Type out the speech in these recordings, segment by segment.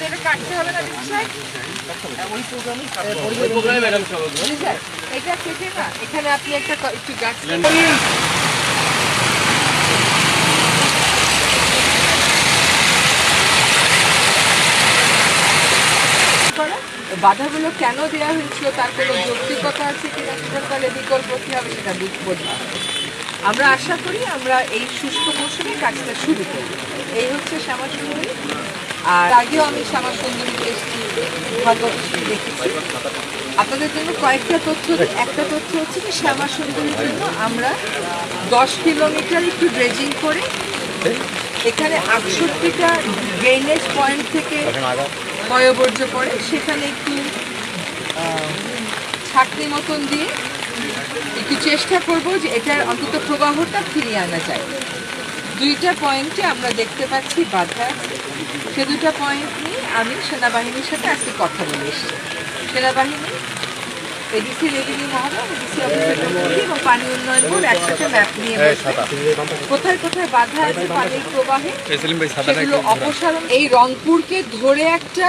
এটা কাটতে হবে না এটা এখানে আপনি একটা বাধাগুলো কেন দেওয়া হয়েছিল? তার কোনো যৌক্তিকতা আছে কিনা সেটা তাহলে বিকল্প কি হবে সেটা বুঝ- বোঝা আমরা আশা করি আমরা এই শুষ্ক মৌসুমে কাজটা শুরু করব। এই হচ্ছে শ্যামা সুন্দরী আর আগেও আমি শ্যামা সুন্দরীতে এসেছি, ভাগবতী দেখেছি। আপনাদের জন্য কয়েকটা তথ্য, একটা তথ্য হচ্ছে যে শ্যামা সুন্দরীর জন্য আমরা দশ কিলোমিটার একটু ড্রেজিং করে এখানে আটষট্টিটা ড্রেনেজ পয়েন্ট থেকে পয়বর্জ্য পড়ে। সেখানে একটু ছাকনি মতন দিয়ে একটু চেষ্টা করব যে এটার অন্তত প্রবাহটা ফিরিয়ে আনা যায়। দুইটা পয়েন্টে আমরা দেখতে পাচ্ছি বাধা। সে দুটা পয়েন্ট নিয়ে আমি সেনাবাহিনীর সাথে আজকে কথা বলে এসেছি। সেনাবাহিনী এডিসি রেভিনিউ মহড়া এডিসি অফিসার এবং পানি উন্নয়ন বোর্ড একসাথে ম্যাপ নিয়ে। কোথায় কোথায় বাধা আছে পানির প্রবাহে? সেগুলো অপসারণ। এই রংপুরকে ধরে একটা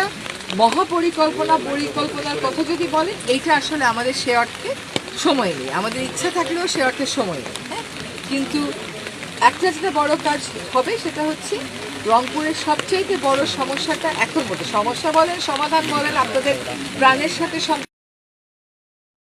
মহাপরিকল্পনা পরিকল্পনার কথা যদি বলেন এইটা আসলে আমাদের সে অর্থে সময় নেই। আমাদের ইচ্ছা থাকলেও সে অর্থে সময় নেই হ্যাঁ? কিন্তু একটা যেটা বড় কাজ হবে সেটা হচ্ছে রংপুরের সবচেয়ে বড় সমস্যাটা এখন মতো সমস্যা বলেন, সমাধান বলেন, আপনাদের প্রাণের সাথে